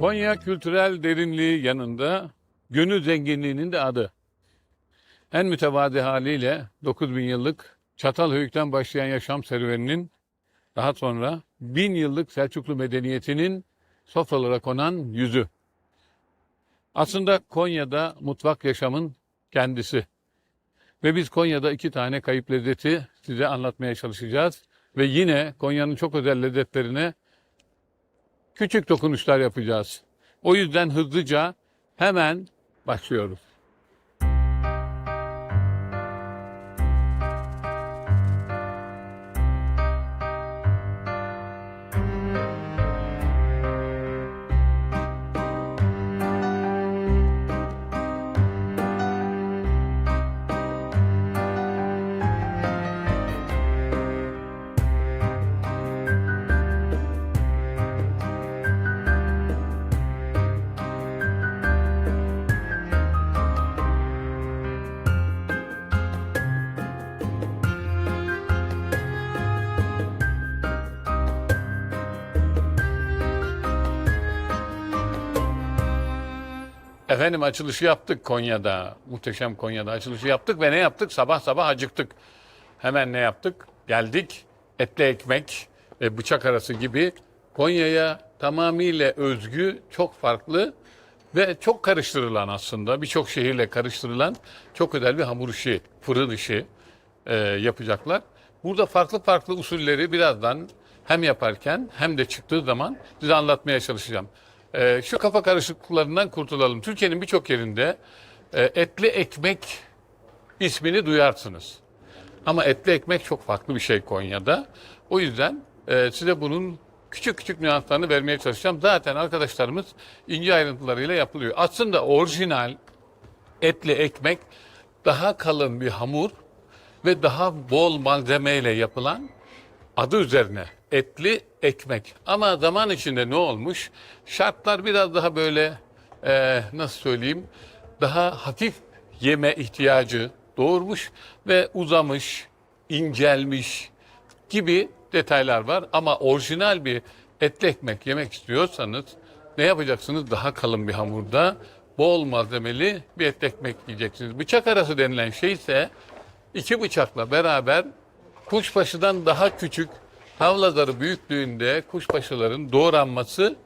Konya kültürel derinliği yanında gönül zenginliğinin de adı. En mütevadi haliyle 9000 yıllık Çatalhöyük'ten başlayan yaşam serüveninin daha sonra 1000 yıllık Selçuklu medeniyetinin sofralara konan yüzü. Aslında Konya'da mutfak yaşamın kendisi. Ve biz Konya'da iki tane kayıp lezzeti size anlatmaya çalışacağız. Ve yine Konya'nın çok özel lezzetlerine küçük dokunuşlar yapacağız. O yüzden hızlıca hemen başlıyoruz. Efendim açılışı yaptık Konya'da. Muhteşem Konya'da açılışı yaptık ve ne yaptık? Sabah sabah acıktık. Hemen ne yaptık? Geldik etli ekmek ve bıçak arası gibi Konya'ya tamamıyla özgü, çok farklı ve çok karıştırılan aslında birçok şehirle karıştırılan çok özel bir hamur işi, fırın işi e, yapacaklar. Burada farklı farklı usulleri birazdan hem yaparken hem de çıktığı zaman size anlatmaya çalışacağım. E, şu kafa karışıklıklarından kurtulalım. Türkiye'nin birçok yerinde e, etli ekmek ismini duyarsınız. Ama etli ekmek çok farklı bir şey Konya'da. O yüzden e, size bunun küçük küçük nüanslarını vermeye çalışacağım. Zaten arkadaşlarımız ince ayrıntılarıyla yapılıyor. Aslında orijinal etli ekmek daha kalın bir hamur ve daha bol malzemeyle yapılan adı üzerine etli ekmek. Ama zaman içinde ne olmuş? Şartlar biraz daha böyle e, nasıl söyleyeyim daha hafif yeme ihtiyacı doğurmuş ve uzamış, incelmiş gibi detaylar var. Ama orijinal bir etli ekmek yemek istiyorsanız ne yapacaksınız? Daha kalın bir hamurda bol malzemeli bir etli ekmek yiyeceksiniz. Bıçak arası denilen şey ise iki bıçakla beraber kuşbaşıdan daha küçük havlaları büyüklüğünde kuşbaşıların doğranması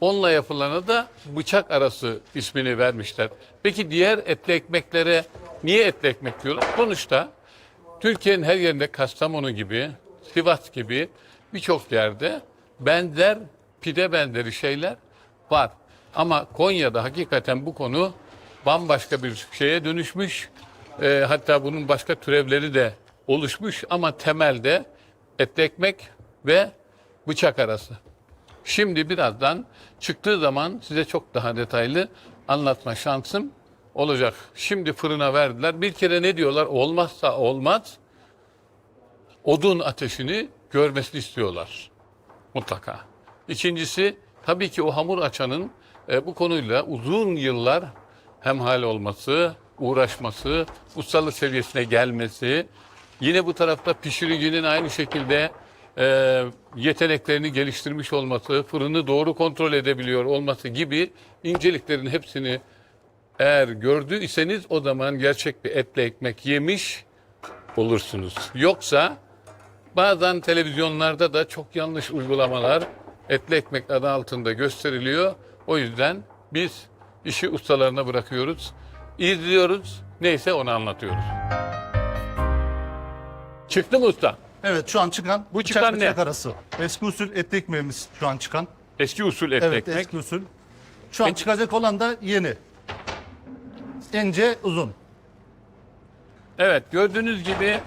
onunla yapılana da bıçak arası ismini vermişler. Peki diğer etli ekmeklere niye etli ekmek diyorlar? Sonuçta Türkiye'nin her yerinde Kastamonu gibi, Sivas gibi birçok yerde benzer pide benzeri şeyler var. Ama Konya'da hakikaten bu konu bambaşka bir şeye dönüşmüş. Ee, hatta bunun başka türevleri de oluşmuş ama temelde etli ekmek ve bıçak arası. Şimdi birazdan çıktığı zaman size çok daha detaylı anlatma şansım olacak. Şimdi fırına verdiler. Bir kere ne diyorlar? Olmazsa olmaz. Odun ateşini görmesini istiyorlar. Mutlaka. İkincisi tabii ki o hamur açanın e, bu konuyla uzun yıllar hemhal olması, uğraşması, ustalık seviyesine gelmesi, yine bu tarafta pişiricinin aynı şekilde e, yeteneklerini geliştirmiş olması, fırını doğru kontrol edebiliyor olması gibi inceliklerin hepsini eğer gördüyseniz o zaman gerçek bir etli ekmek yemiş olursunuz. Yoksa bazen televizyonlarda da çok yanlış uygulamalar etli ekmek adı altında gösteriliyor. O yüzden biz işi ustalarına bırakıyoruz. İzliyoruz. Neyse onu anlatıyoruz. Çıktı mı usta? Evet şu an çıkan Bu bıçak çıkan bıçak ne? arası. Eski usul etli ekmeğimiz şu an çıkan. Eski usul etli Evet ekmek. eski usul. Şu an çıkacak olan da yeni. İnce uzun. Evet gördüğünüz gibi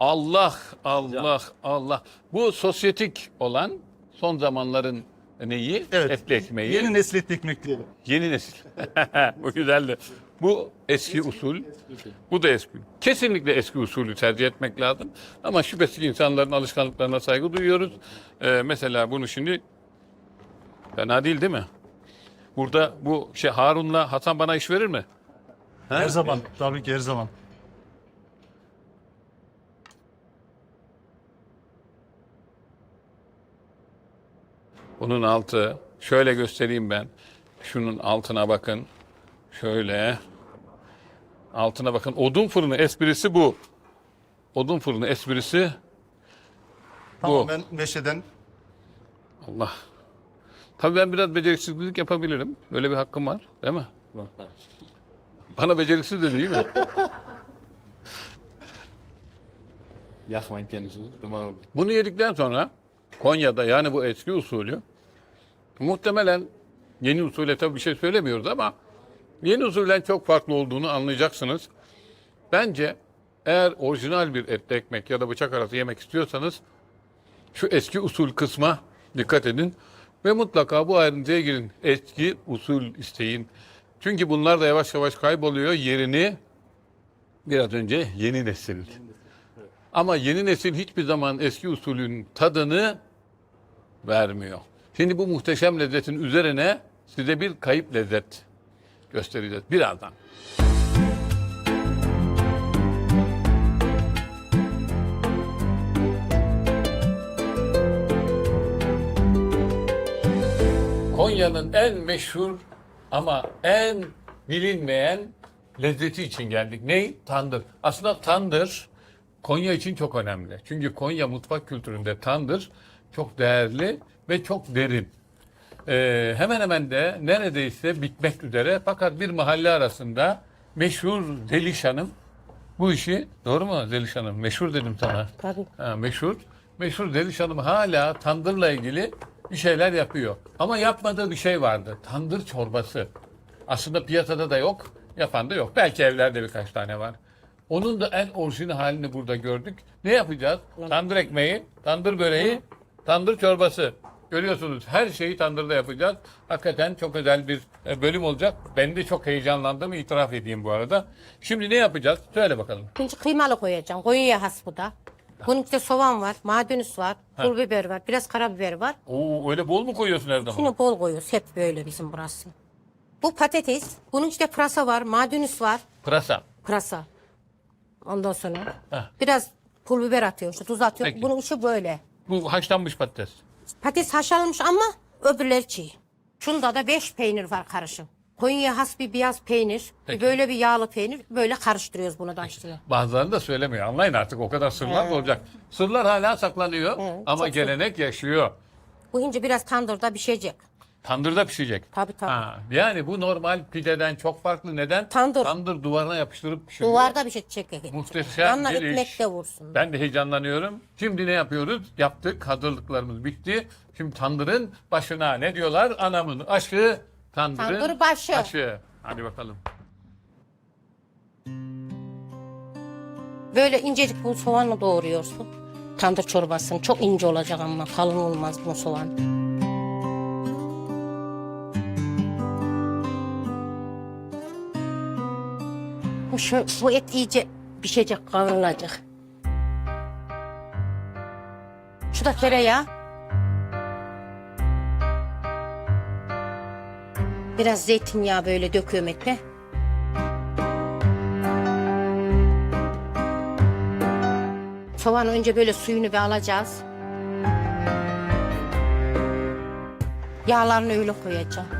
Allah Allah Allah. Bu sosyetik olan son zamanların neyi? Evet. Etli ekmeği. Yeni nesil etli ekmek diyelim. Yeni nesil. bu güzeldi. Bu eski usul. Bu da eski. Kesinlikle eski usulü tercih etmek lazım. Ama şüphesiz insanların alışkanlıklarına saygı duyuyoruz. Ee, mesela bunu şimdi fena değil değil mi? Burada bu şey Harun'la Hasan bana iş verir mi? Her zaman. Tabii ki her zaman. Bunun altı Şöyle göstereyim ben. Şunun altına bakın. Şöyle. Altına bakın. Odun fırını esprisi bu. Odun fırını esprisi Tamamen meşeden Allah. Tabii ben biraz beceriksizlik yapabilirim. Böyle bir hakkım var. Değil mi? Bana beceriksiz dedi değil mi? Yakmayın kendinizi. Duman olur. Bunu yedikten sonra Konya'da yani bu eski usulü muhtemelen yeni usule tabii bir şey söylemiyoruz ama yeni usulden çok farklı olduğunu anlayacaksınız. Bence eğer orijinal bir etli ekmek ya da bıçak arası yemek istiyorsanız şu eski usul kısma dikkat edin ve mutlaka bu ayrıntıya girin. Eski usul isteyin. Çünkü bunlar da yavaş yavaş kayboluyor. Yerini biraz önce yeni nesil. Ama yeni nesil hiçbir zaman eski usulün tadını vermiyor. Şimdi bu muhteşem lezzetin üzerine size bir kayıp lezzet göstereceğiz birazdan. Konya'nın en meşhur ama en bilinmeyen lezzeti için geldik. Ney? Tandır. Aslında tandır Konya için çok önemli. Çünkü Konya mutfak kültüründe tandır çok değerli ve çok derin. Ee, hemen hemen de neredeyse bitmek üzere fakat bir mahalle arasında meşhur Zeliş Hanım bu işi doğru mu Zeliş Hanım? Meşhur dedim sana. Tabii. Ha, meşhur. Meşhur Zeliş Hanım hala tandırla ilgili bir şeyler yapıyor. Ama yapmadığı bir şey vardı. Tandır çorbası. Aslında piyasada da yok, yapan da yok. Belki evlerde birkaç tane var. Onun da en orijinal halini burada gördük. Ne yapacağız? Tandır ekmeği, tandır böreği, tandır çorbası. Görüyorsunuz her şeyi tandırda yapacağız. Hakikaten çok özel bir e, bölüm olacak. Ben de çok heyecanlandım itiraf edeyim bu arada. Şimdi ne yapacağız? Söyle bakalım. Şimdi kıymalı koyacağım. Konya'ya has bu da. Bunun içinde soğan var, maydanoz var, pul biber var, biraz karabiber var. Oo öyle bol mu koyuyorsun Erdem? Şunu bol koyuyoruz. Hep böyle bizim burası. Bu patates. Bunun içinde pırasa var, maydanoz var. Pırasa. Pırasa. Ondan sonra Heh. biraz pul biber atıyor, işte tuz atıyor. Peki. Bunun içi böyle. Bu haşlanmış patates. Patates haşlanmış ama öbürleri çiğ. Şunda da beş peynir var karışım. Konya'ya has bir beyaz peynir, Peki. böyle bir yağlı peynir. Böyle karıştırıyoruz bunu da işte. Bazıları da söylemiyor. Anlayın artık o kadar sırlar olacak. Sırlar hala saklanıyor Evet, ama çok gelenek yaşıyor. Bu ince biraz tandırda pişecek. Tandırda pişecek. Tabii tabii. Ha, yani bu normal pideden çok farklı. Neden? Tandır. Tandır duvarına yapıştırıp pişiriyor. Duvarda bir şey çekecek. Muhteşem Yanına bir ekmek iş. de vursun. Ben de heyecanlanıyorum. Şimdi ne yapıyoruz? Yaptık. Hazırlıklarımız bitti. Şimdi tandırın başına ne diyorlar? Anamın aşı, tandırın Tandır başı. aşı. Hadi bakalım. Böyle incecik bu soğanı doğruyorsun. Tandır çorbasını. Çok ince olacak ama kalın olmaz bu soğan. Bu, şu, bu et iyice pişecek, kavrulacak. Şu da tereyağı. Biraz zeytinyağı böyle döküyorum ete. Soğanı önce böyle suyunu bir alacağız. Yağlarını öyle koyacağım.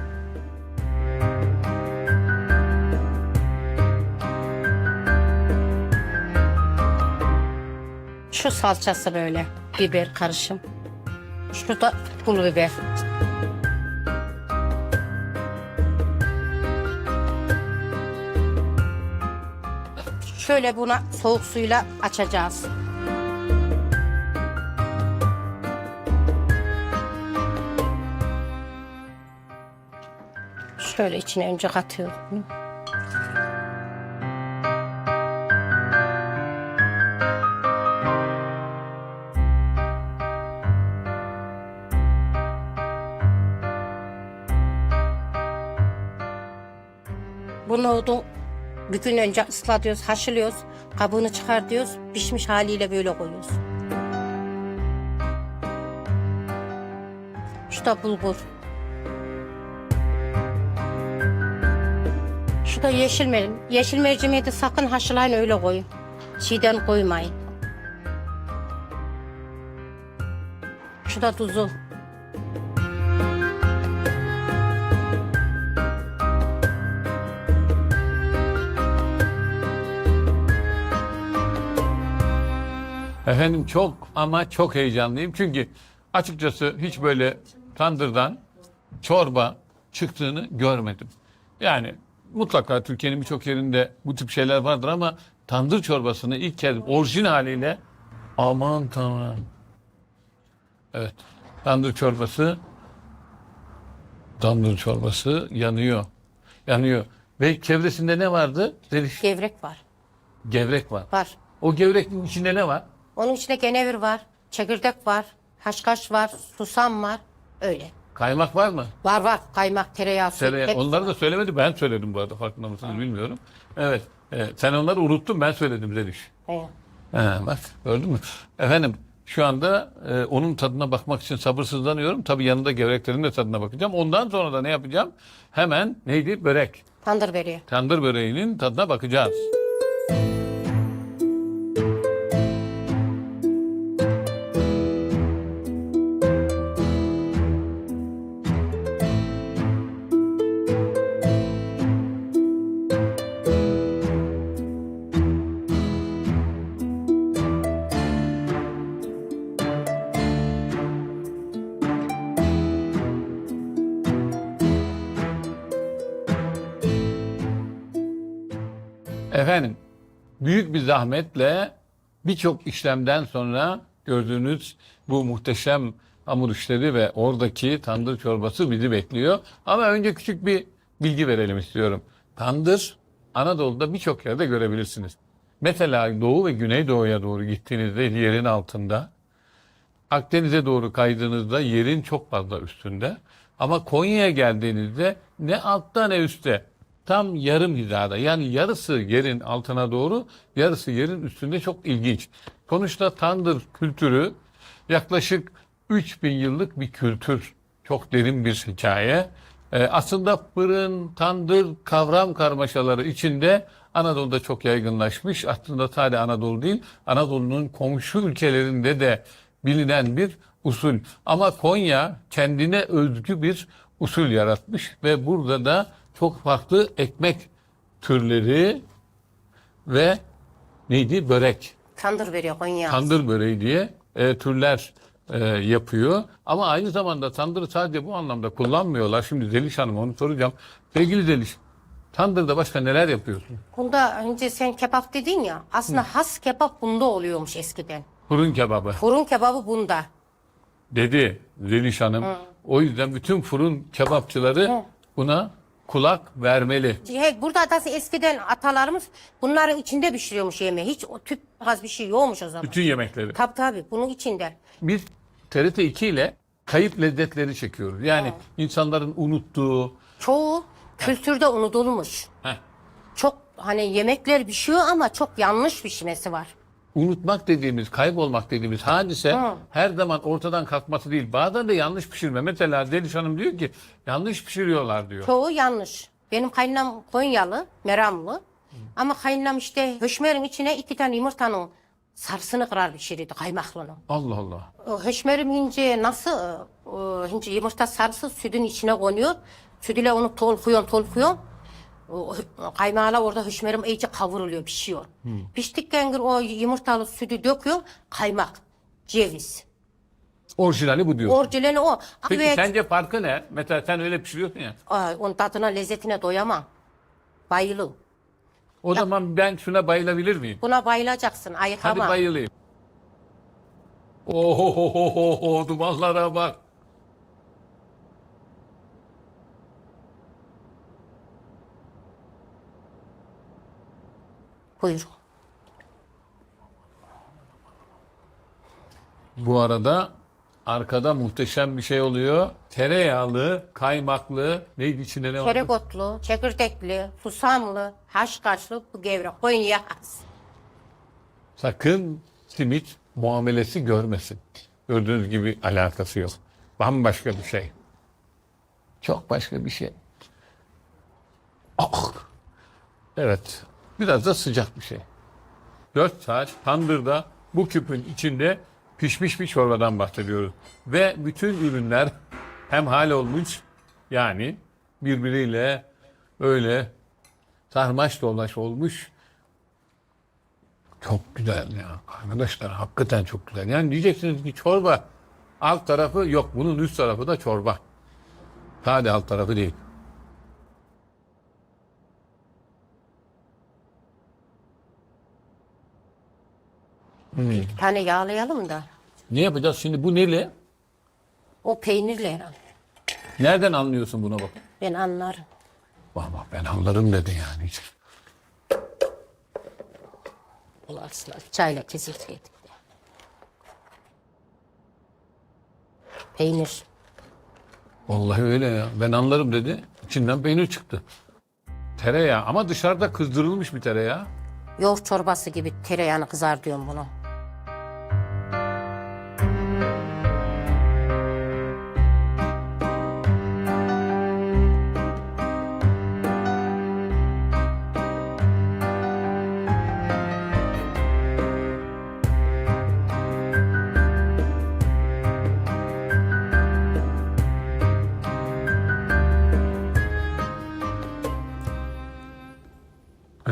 Şu salçası böyle biber karışım. Şu da pul biber. Şöyle buna soğuk suyla açacağız. Şöyle içine önce katıyorum. Bu nohudu bir gün önce ıslatıyoruz, haşlıyoruz. Kabuğunu çıkartıyoruz. Pişmiş haliyle böyle koyuyoruz. Şu da bulgur. Şu da yeşil mercimek. Yeşil mercimeği de sakın haşlayın öyle koyun. Çiğden koymayın. Şu da tuzu. Efendim çok ama çok heyecanlıyım. Çünkü açıkçası hiç böyle tandırdan çorba çıktığını görmedim. Yani mutlaka Türkiye'nin birçok yerinde bu tip şeyler vardır ama tandır çorbasını ilk kez orijinal haliyle aman tanrım. Evet. Tandır çorbası tandır çorbası yanıyor. Yanıyor. Ve çevresinde ne vardı? Zeliş, Gevrek var. gevrek var. Var. O gevrekin içinde ne var? Onun içinde genevir var. Çekirdek var. Haşhaş var. Susam var. Öyle. Kaymak var mı? Var var. Kaymak, tereyağı, süt. Tereyağı. hepsi Onları var. da söylemedi. Ben söyledim bu arada. Farkında mısınız bilmiyorum. Evet. E, sen onları unuttun. Ben söyledim Zeliş. He. Ha, bak gördün mü? Efendim şu anda e, onun tadına bakmak için sabırsızlanıyorum. Tabii yanında gevreklerin de tadına bakacağım. Ondan sonra da ne yapacağım? Hemen neydi? Börek. Tandır veriyor. Tandır böreğinin tadına bakacağız. Zahmetle birçok işlemden sonra gördüğünüz bu muhteşem hamur işleri ve oradaki tandır çorbası bizi bekliyor. Ama önce küçük bir bilgi verelim istiyorum. Tandır Anadolu'da birçok yerde görebilirsiniz. Mesela Doğu ve Güneydoğu'ya doğru gittiğinizde yerin altında, Akdeniz'e doğru kaydığınızda yerin çok fazla üstünde. Ama Konya'ya geldiğinizde ne altta ne üstte. Tam yarım hizada. Yani yarısı yerin altına doğru, yarısı yerin üstünde çok ilginç. Sonuçta tandır kültürü yaklaşık 3000 yıllık bir kültür. Çok derin bir hikaye. Ee, aslında fırın, tandır, kavram karmaşaları içinde Anadolu'da çok yaygınlaşmış. Aslında sadece Anadolu değil, Anadolu'nun komşu ülkelerinde de bilinen bir usul. Ama Konya kendine özgü bir usul yaratmış ve burada da çok farklı ekmek türleri ve neydi börek, Tandır veriyor Konya. tandır böreği diye e, türler e, yapıyor. Ama aynı zamanda tandırı sadece bu anlamda kullanmıyorlar. Şimdi Zeliş Hanım onu soracağım. Sevgili Zeliş, tandırda başka neler yapıyorsun? Bunda önce sen kebap dedin ya. Aslında has kebap bunda oluyormuş eskiden. Fırın kebabı Fırın kebabı bunda. dedi Zeliş Hanım. O yüzden bütün fırın kebapçıları buna kulak vermeli. He, burada da eskiden atalarımız bunların içinde pişiriyormuş yemeği. Hiç o tüp gaz bir şey yokmuş o zaman. Bütün yemekleri. Tabii tabii bunun içinde. Biz TRT 2 ile kayıp lezzetleri çekiyoruz. Yani insanların unuttuğu, Çoğu kültürde unutulmuş. heh, Çok hani yemekler pişiyor ama çok yanlış pişmesi var. Unutmak dediğimiz, kaybolmak dediğimiz hadise Hı. her zaman ortadan kalkması değil. Bazen de yanlış pişirme. Mesela Deliş Hanım diyor ki yanlış pişiriyorlar diyor. Çoğu yanlış. Benim kaynanam Konyalı, Meramlı. Ama kaynanam işte höşmerin içine iki tane yumurtanın sarısını kırar pişirirdi kaymaklının. Allah Allah. O höşmerim ince nasıl o, ince yumurta sarısı sütün içine konuyor. Sütüyle onu tolkuyorsun tolkuyorsun. O, o kaymağıyla orada höşmerim iyice kavruluyor, pişiyor. Piştikten sonra o yumurtalı sütü döküyor, kaymak, ceviz. Orijinali bu diyor. Orijinali o. Peki Evet. sence farkı ne? Mesela sen öyle pişiriyorsun ya. Ay, onun tadına, lezzetine doyamam. Bayılım. O zaman ben şuna bayılabilir miyim? Buna bayılacaksın, Hadi ayıkama. bayılayım. Oho dumanlara bak. Buyur. Bu arada arkada muhteşem bir şey oluyor. Tereyağlı, kaymaklı, neydi içinde ne var? Çerekotlu, çekirdekli, susamlı, haşhaşlı bu gevrek. Konya has. Sakın simit muamelesi görmesin. Gördüğünüz gibi alakası yok. Bambaşka bir şey. Çok başka bir şey. Ah! Evet. Biraz da sıcak bir şey. 4 saat tandırda bu küpün içinde pişmiş bir çorbadan bahsediyoruz. Ve bütün ürünler hem hal olmuş yani birbiriyle öyle sarmaş dolaş olmuş Çok güzel ya. Arkadaşlar hakikaten çok güzel. Yani diyeceksiniz ki çorba alt tarafı yok. Bunun üst tarafı da çorba. Sadece alt tarafı değil. Bir tane yağlayalım da. Ne yapacağız şimdi? Bu neli? O peynirle herhalde. Nereden anlıyorsun buna bak? Ben anlarım. Bak bak ben anlarım dedi yani. Aslında çayla kesilseydik. de. Peynir. Vallahi öyle ya. Ben anlarım dedi. İçinden peynir çıktı. Tereyağı ama dışarıda kızdırılmış bir tereyağı. Yoğurt çorbası gibi tereyağını kızar diyorum bunu.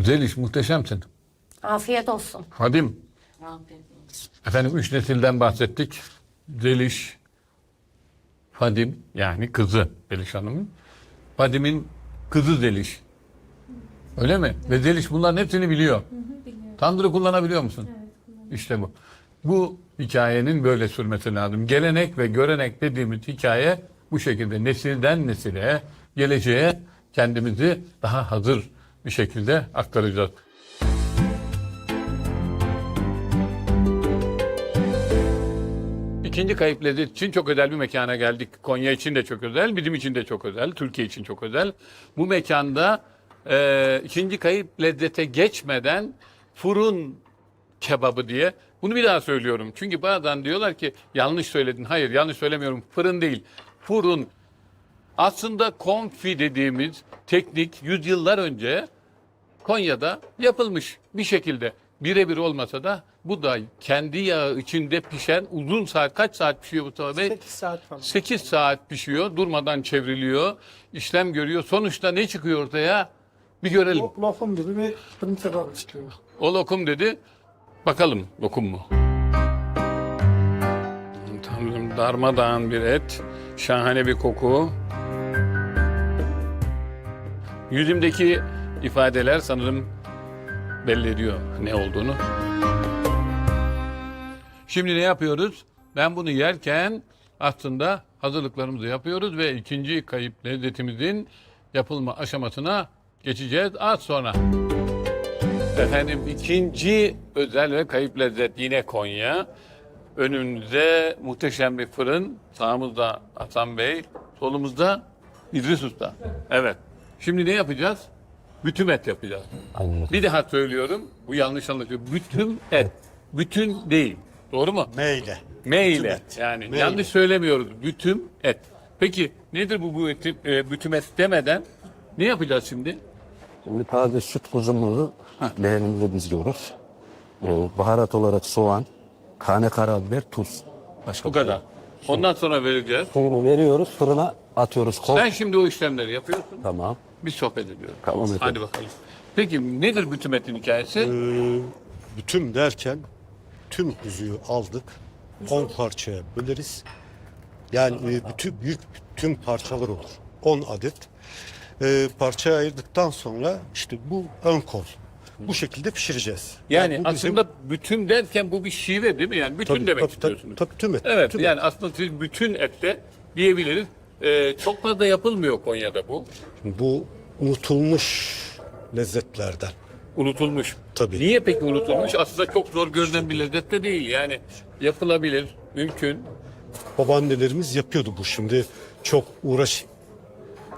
Güzel iş, muhteşemsin. Afiyet olsun. Hadim. Efendim üç nesilden bahsettik. Zeliş, Fadim yani kızı Zeliş Hanım'ın. Fadim'in kızı Zeliş. Öyle mi? Ve Zeliş bunların hepsini biliyor. Tandırı kullanabiliyor musun? İşte bu. Bu hikayenin böyle sürmesi lazım. Gelenek ve görenek dediğimiz hikaye bu şekilde nesilden nesile, geleceğe kendimizi daha hazır bir şekilde aktaracağız. İkinci kayıp için çok özel bir mekana geldik. Konya için de çok özel, bizim için de çok özel, Türkiye için çok özel. Bu mekanda e, ikinci kayıp lezzete geçmeden fırın kebabı diye. Bunu bir daha söylüyorum. Çünkü bazen diyorlar ki yanlış söyledin. Hayır yanlış söylemiyorum. Fırın değil. Fırın. Aslında konfi dediğimiz teknik yüzyıllar önce Konya'da yapılmış bir şekilde. Birebir olmasa da bu da kendi yağı içinde pişen uzun saat kaç saat pişiyor Mustafa Bey? 8 saat falan. 8 saat pişiyor. Durmadan çevriliyor. işlem görüyor. Sonuçta ne çıkıyor ortaya? Bir görelim. Lo- Lokum bir fırın kebabı çıkıyor. O lokum dedi. Bakalım lokum mu? Tanrım darmadağın bir et. Şahane bir koku. Yüzümdeki ifadeler sanırım belli ediyor ne olduğunu. Şimdi ne yapıyoruz? Ben bunu yerken aslında hazırlıklarımızı yapıyoruz ve ikinci kayıp lezzetimizin yapılma aşamasına geçeceğiz az sonra. Efendim ikinci özel ve kayıp lezzet yine Konya. Önümüzde muhteşem bir fırın. Sağımızda Hasan Bey, solumuzda İdris Usta. Evet. Şimdi ne yapacağız? Bütün et yapacağız. Bir daha söylüyorum. Bu yanlış anlaşılıyor. Bütün et. Bütün değil. Doğru mu? Meyle. Meyle. Bütün et. Yani Meyle. yanlış söylemiyoruz. Bütün et. Peki nedir bu, bu eti, e, bütün et demeden ne yapacağız şimdi? Şimdi taze süt kuzumuzu leğenimize diziyoruz. Ee, baharat olarak soğan, tane karabiber, tuz. Başka Bu kadar. Ondan sonra vereceğiz. Suyunu veriyoruz, fırına atıyoruz. Kol. Sen şimdi o işlemleri yapıyorsun. Tamam. Biz sohbet ediyoruz. Tamam efendim. Hadi bakalım. Peki nedir bütün metin hikayesi? Ee, bütün derken tüm kuzuyu aldık. 10 parçaya böleriz. Yani e, bütün büyük tüm parçalar olur. 10 adet. Ee, parçaya ayırdıktan sonra işte bu ön kol. Bu şekilde pişireceğiz. Yani bu bizim- aslında bütün derken bu bir şive değil mi? Yani bütün Tabii, demek tabii, istiyorsunuz. tabii, tabii, tüm et, Evet tüm yani et. aslında siz bütün ette diyebiliriz. Ee, çok fazla yapılmıyor Konya'da bu. Bu unutulmuş lezzetlerden. Unutulmuş. Tabii. Niye peki unutulmuş? Aslında çok zor görünen bir lezzet de değil. Yani yapılabilir, mümkün. Babaannelerimiz yapıyordu bu. Şimdi çok uğraş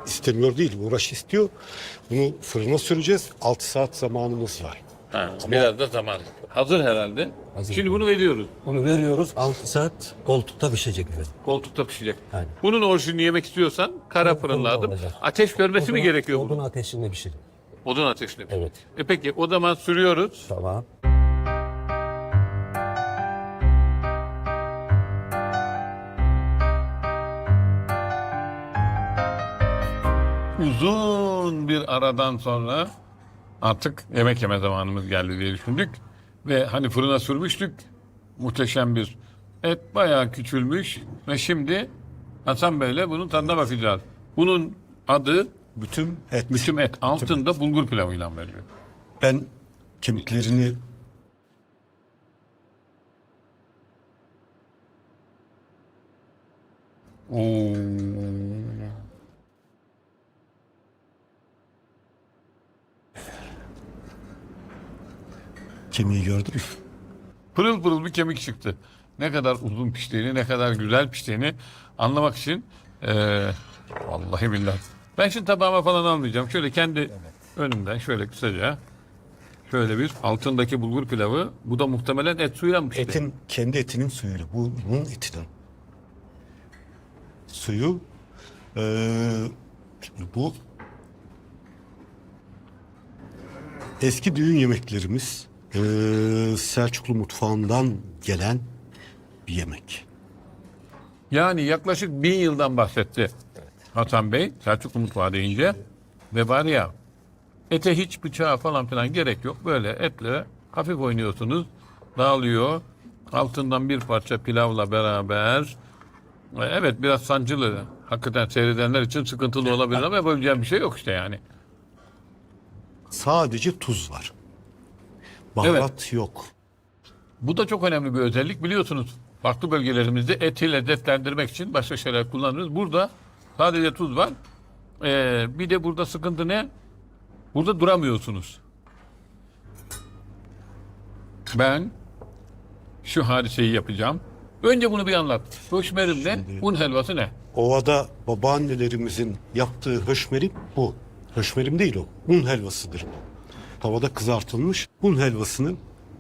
istemiyor değil, uğraş istiyor. Bunu fırına süreceğiz. 6 saat zamanımız var. Ha, biraz da zaman. Hazır herhalde. Şimdi bunu veriyoruz. Bunu veriyoruz, 6 saat koltukta pişecek. efendim. Koltukta pişecek. Aynen. Bunun orijinini yemek istiyorsan kara Fırında fırın lazım. olacak. Ateş görmesi mi Odun- gerekiyor Odun bunun? ateşinde pişirin. Odun ateşinde. mi? Evet. E peki o zaman sürüyoruz. Tamam. Uzun bir aradan sonra artık yemek yeme zamanımız geldi diye düşündük. Ve hani fırına sürmüştük. Muhteşem bir et bayağı küçülmüş ve şimdi Hasan Bey'le bunun tadına bakacağız. Bunun adı Bütün et. bütün et altında bulgur pilavıyla veriliyor. Ben kemiklerini Oo. Kemiği gördüm. Pırıl pırıl bir kemik çıktı. Ne kadar uzun piştiğini, ne kadar güzel piştiğini anlamak için eee vallahi billahi. Ben şimdi tabağıma falan almayacağım. Şöyle kendi önümden şöyle kısaca şöyle bir altındaki bulgur pilavı. Bu da muhtemelen et suyuyla mı pişti? Etin kendi etinin suyuyla. Bu bunun etinin. Suyu şimdi bu eski düğün yemeklerimiz eee, Selçuklu mutfağından gelen bir yemek. Yani yaklaşık bin yıldan bahsetti Hasan Bey Selçuklu mutfağı deyince. Ve var ya ete hiç bıçağa falan filan gerek yok. Böyle etle hafif oynuyorsunuz. Dağılıyor. Altından bir parça pilavla beraber. E, Evet biraz sancılı. Hakikaten seyredenler için sıkıntılı olabilir ama yapabileceğim bir şey yok işte yani. Sadece tuz var. Baharat yok. Bu da çok önemli bir özellik biliyorsunuz. Farklı bölgelerimizde eti lezzetlendirmek için başka şeyler kullanırız. Burada sadece tuz var. Ee, bir de burada sıkıntı ne? Burada duramıyorsunuz. Ben şu hadiseyi yapacağım. Önce bunu bir anlat. Höşmerimle un helvası ne? Ovada babaannelerimizin yaptığı höşmerim bu. Höşmerim değil o. Un helvasıdır bu. Tavada kızartılmış un helvasını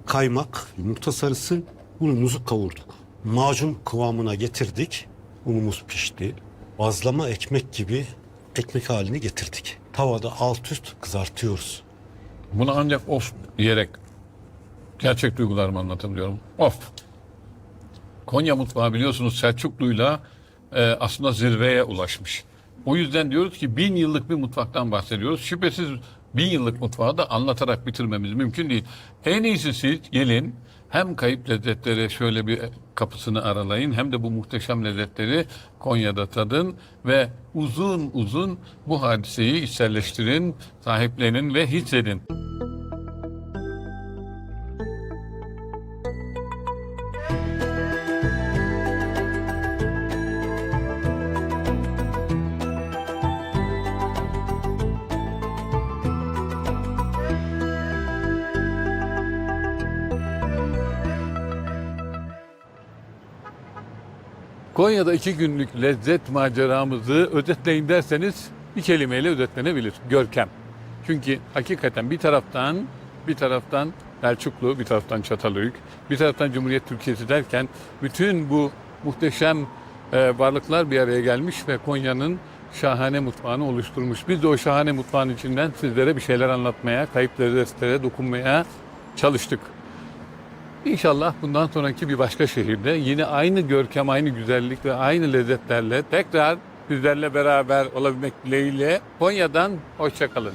kaymak, yumurta sarısı, unumuzu kavurduk. Macun kıvamına getirdik. Unumuz pişti. Bazlama ekmek gibi ekmek haline getirdik. Tavada alt üst kızartıyoruz. Bunu ancak of diyerek gerçek duygularımı anlatabiliyorum. Of. Konya mutfağı biliyorsunuz Selçuklu'yla e, aslında zirveye ulaşmış. O yüzden diyoruz ki bin yıllık bir mutfaktan bahsediyoruz. Şüphesiz bin yıllık mutfağı da anlatarak bitirmemiz mümkün değil. En iyisi siz gelin hem kayıp lezzetleri şöyle bir kapısını aralayın hem de bu muhteşem lezzetleri Konya'da tadın ve uzun uzun bu hadiseyi içselleştirin, sahiplenin ve hissedin. Konya'da iki günlük lezzet maceramızı özetleyin derseniz bir kelimeyle özetlenebilir. Görkem. Çünkü hakikaten bir taraftan bir taraftan Selçuklu, bir taraftan Çatalhöyük, bir taraftan Cumhuriyet Türkiye'si derken bütün bu muhteşem e, varlıklar bir araya gelmiş ve Konya'nın şahane mutfağını oluşturmuş. Biz de o şahane mutfağın içinden sizlere bir şeyler anlatmaya, kayıp lezzetlere dokunmaya çalıştık. İnşallah bundan sonraki bir başka şehirde yine aynı görkem, aynı güzellik ve aynı lezzetlerle tekrar sizlerle beraber olabilmek dileğiyle Konya'dan hoşçakalın.